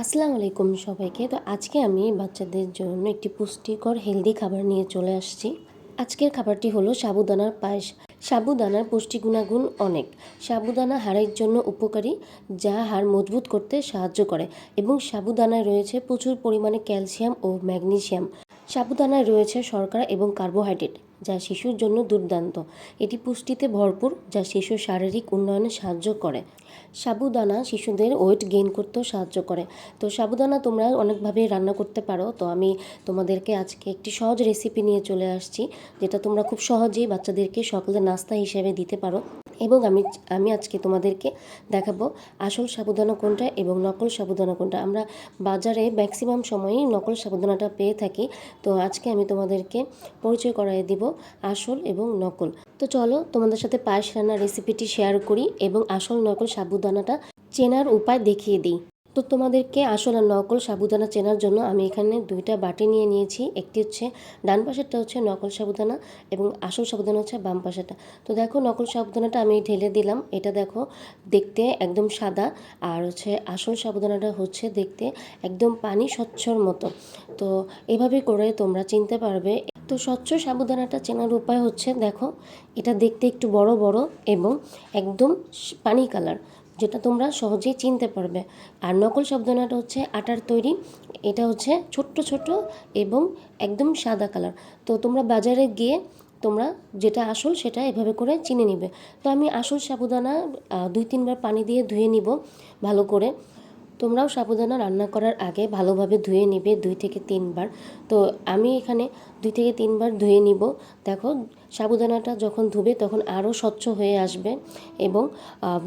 আসসালামু আলাইকুম সবাইকে। তো আজকে আমি বাচ্চাদের জন্য একটি পুষ্টিকর হেলদি খাবার নিয়ে চলে আসছি। আজকের খাবারটি হলো সাবুদানার পায়েস। সাবুদানার পুষ্টি গুণাগুণ অনেক। সাবুদানা হাড়ের জন্য উপকারী, যা হাড় মজবুত করতে সাহায্য করে এবং সাবুদানায় রয়েছে প্রচুর পরিমাণে ক্যালসিয়াম ও ম্যাগনেসিয়াম। সাবুদানায় রয়েছে শর্করা এবং কার্বোহাইড্রেট। যা শিশুর জন্য দুর্দান্ত। এটি পুষ্টিতে ভরপুর, যা শিশুর শারীরিক উন্নয়নে সাহায্য করে। সাবুদানা শিশুদের ওয়েট গেইন করতেও সাহায্য করে। তো সাবুদানা তোমরা অনেকভাবে রান্না করতে পারো। তো আমি তোমাদেরকে আজকে একটি সহজ রেসিপি নিয়ে চলে আসছি, যেটা তোমরা খুব সহজেই বাচ্চাদেরকে সকালে নাস্তা হিসেবে দিতে পারো। এবং আমি আমি আজকে তোমাদেরকে দেখাবো আসল সাবুদানা কোনটা এবং নকল সাবুদানা কোনটা। আমরা বাজারে ম্যাক্সিমাম সময়ই নকল সাবুদানাটা পেয়ে থাকি। তো আজকে আমি তোমাদেরকে পরিচয় করাই দিব আসল এবং নকল। তো চলো তোমাদের সাথে পায়েস রান্নার রেসিপিটি শেয়ার করি এবং আসল নকল সাবুদানাটা চেনার উপায় দেখিয়ে দিই। তো তোমাদেরকে আসল আর নকল সাবুদানা চেনার জন্য আমি এখানে দুইটা বাটি নিয়ে নিয়েছি। একটি হচ্ছে ডান পাশেরটা হচ্ছে নকল সাবুদানা এবং আসল সাবুদানা হচ্ছে বাম পাশেরটা। তো দেখো নকল সাবুদানাটা আমি ঢেলে দিলাম। এটা দেখো দেখতে একদম সাদা আর হচ্ছে আসল সাবুদানাটা হচ্ছে দেখতে একদম পানি স্বচ্ছর মতো। তো এভাবে করে তোমরা চিনতে পারবে তো স্বচ্ছ সাবুদানাটা চেনার উপায় হচ্ছে, দেখো, এটা দেখতে একটু বড় বড় এবং একদম পানি কালার, যেটা তোমরা সহজেই চিনতে পারবে। আর নকল সাবুদানাটা হচ্ছে আটার তৈরি, এটা হচ্ছে ছোট্ট ছোট এবং একদম সাদা কালার। তো তোমরা বাজারে গিয়ে তোমরা যেটা আসল সেটা এভাবে করে চিনে নিবে। তো আমি আসল সাবুদানা দুই তিনবার পানি দিয়ে ধুয়ে নিব ভালো করে। তোমরাও সাবুদানা রান্না করার আগে ভালোভাবে ধুয়ে নিবে দুই থেকে তিনবার। তো আমি এখানে দুই থেকে তিনবার ধুয়ে নিব। দেখো, সাবুদানাটা যখন ধুবে তখন আরও স্বচ্ছ হয়ে আসবে এবং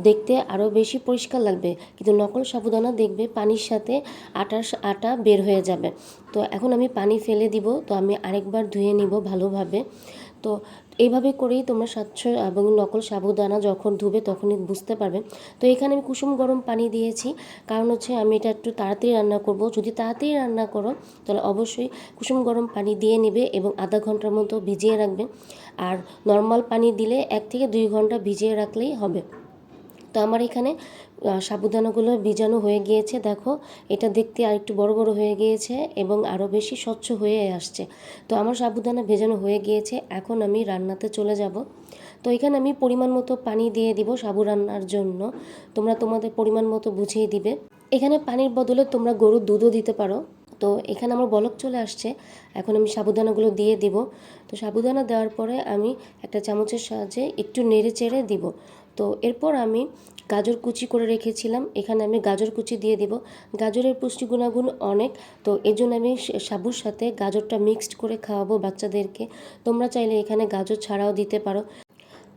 দেখতে আরও বেশি পরিষ্কার লাগবে। কিন্তু নকল সাবুদানা দেখবে পানির সাথে আটার আটা বের হয়ে যাবে। তো এখন আমি পানি ফেলে দিব। তো আমি আরেকবার ধুয়ে নিব ভালোভাবে। তো এইভাবে করেই তোমরা স্বচ্ছ এবং নকল সাবুদানা যখন ধুবে তখনই বুঝতে পারবে। তো এখানে আমি কুসুম গরম পানি দিয়েছি। কারণ হচ্ছে আমি এটা একটু তাড়াতাড়ি রান্না করব। যদি তাড়াতাড়ি রান্না করো, তাহলে অবশ্যই কুসুম গরম পানি দিয়ে নেবে এবং আধা ঘণ্টার মতো ভিজিয়ে রাখবে। আর নর্মাল পানি দিলে এক থেকে দুই ঘণ্টা ভিজিয়ে রাখলেই হবে। তো আমার এখানে সাবুদানাগুলো ভিজানো হয়ে গিয়েছে, দেখো। এটা দেখতে আর একটু বড় বড় হয়ে গিয়েছে এবং আরও বেশি স্বচ্ছ হয়ে আসছে। তো আমার সাবুদানা ভেজানো হয়ে গিয়েছে, এখন আমি রান্নাতে চলে যাব। তো এখানে আমি পরিমাণ মতো পানি দিয়ে দিব সাবু রান্নার জন্য। তোমরা তোমাদের পরিমাণ মতো বুঝিয়ে দিবে। এখানে পানির বদলে তোমরা গরুর দুধও দিতে পারো। তো এখানে আমার বলক চলে আসছে, এখন আমি সাবুদানাগুলো দিয়ে দিব। তো সাবুদানা দেওয়ার পরে আমি একটা চামচের সাহায্যে একটু নেড়ে চেড়ে দিব। তো এরপর আমি গাজর কুচি করে রেখেছিলাম। এখানে আমি গাজর কুচি দিয়ে দিব। গাজরের পুষ্টি গুণাগুণ অনেক, তো এই জন্য আমি সাবুর সাথে গাজরটা মিক্সড করে খাওয়াবো বাচ্চাদেরকে। তোমরা চাইলে এখানে গাজর ছাড়াও দিতে পারো।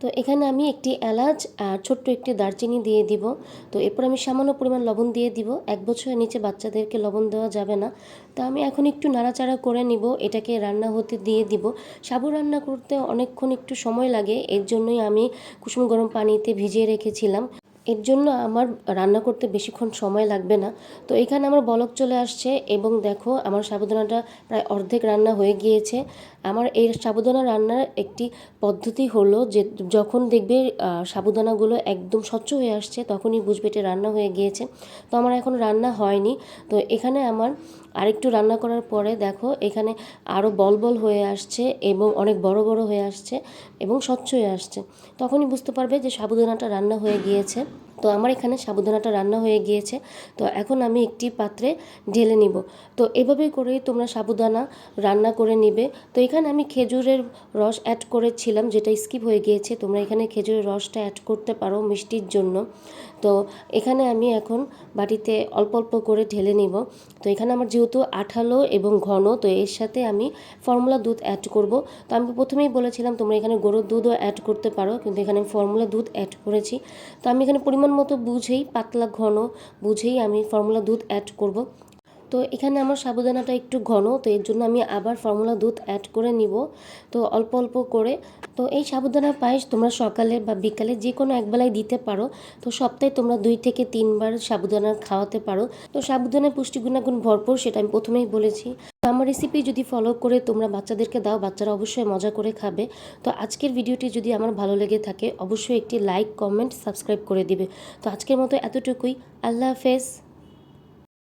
তো এখানে আমি একটি এলাচ আর ছোট্ট একটি দারচিনি দিয়ে দিব। তো এরপর আমি সামান্য পরিমাণ লবণ দিয়ে দিব। এক বছরের নিচে বাচ্চাদেরকে লবণ দেওয়া যাবে না। তো আমি এখন একটু নাড়াচাড়া করে নিব। এটাকে রান্না হতে দিয়ে দিব। সাবু রান্না করতে অনেকক্ষণ একটু সময় লাগে। এর জন্যই আমি কুসুম গরম পানিতে ভিজিয়ে রেখেছিলাম। এর জন্য আমার রান্না করতে বেশিক্ষণ সময় লাগবে না। তো এখানে আমার বলক চলে আসছে এবং দেখো আমার সাবুদানাটা প্রায় অর্ধেক রান্না হয়ে গিয়েছে। আমার এই সাবুদানা রান্নার একটি পদ্ধতি হলো যে যখন দেখবে সাবুদানাগুলো একদম স্বচ্ছ হয়ে আসছে, তখনই বুঝবে এটা রান্না হয়ে গিয়েছে। তো আমার এখন রান্না হয়নি। তো এখানে আমার আরেকটু রান্না করার পরে দেখো এখানে আরও বল বল হয়ে আসছে এবং অনেক বড় বড় হয়ে আসছে এবং স্বচ্ছ হয়ে আসছে। তখনই বুঝতে পারবে যে সাবুদানাটা রান্না হয়ে গিয়েছে। তো আমার এখানে সাবুদানাটা রান্না হয়ে গিয়েছে। তো এখন আমি একটি পাত্রে ঢেলে নিব। তো এভাবে করেই তোমরা সাবুদানা রান্না করে নিবে। তো এখানে আমি খেজুরের রস অ্যাড করেছিলাম, যেটা স্কিপ হয়ে গিয়েছে। তোমরা এখানে খেজুরের রসটা অ্যাড করতে পারো মিষ্টির জন্য। তো এখানে আমি এখন বাটিতে অল্প অল্প করে ঢেলে নিব। তো এখানে আমার যেহেতু আঠালো এবং ঘন, তো এর সাথে আমি ফর্মুলা দুধ অ্যাড করব। তো আমি প্রথমেই বলেছিলাম, তোমরা এখানে গরুর দুধও অ্যাড করতে পারো। কিন্তু এখানে আমি ফর্মুলা দুধ অ্যাড করেছি। তো আমি এখানে পরিমাণ মতো বুঝেই পাতলা ঘন, বুঝেই আমি ফর্মুলা দুধ অ্যাড করব। তো এখানে আমার সাবুদানাটা একটু ঘন, তো এর জন্য আমি আবার ফর্মুলা দুধ অ্যাড করে নিব। তো অল্প অল্প করে, তো এই সাবুদানা পায়েস তোমরা সকালে বা বিকালে যে কোনো একবেলায় দিতে পারো। তো সপ্তাহে তোমরা দুই থেকে তিনবার সাবুদানা খাওয়াতে পারো। তো সাবুদানার পুষ্টি গুণাগুণ ভরপুর, সেটা আমি প্রথমেই বলেছি। আমার রেসিপি যদি ফলো করে তোমরা বাচ্চাদেরকে দাও, বাচ্চারা অবশ্যই মজা করে খাবে। তো আজকের ভিডিওটি যদি আমার ভালো লেগে থাকে, অবশ্যই একটি লাইক কমেন্ট সাবস্ক্রাইব করে দিবে। তো আজকের মতো এতটুকুই। আল্লাহ হাফেজ।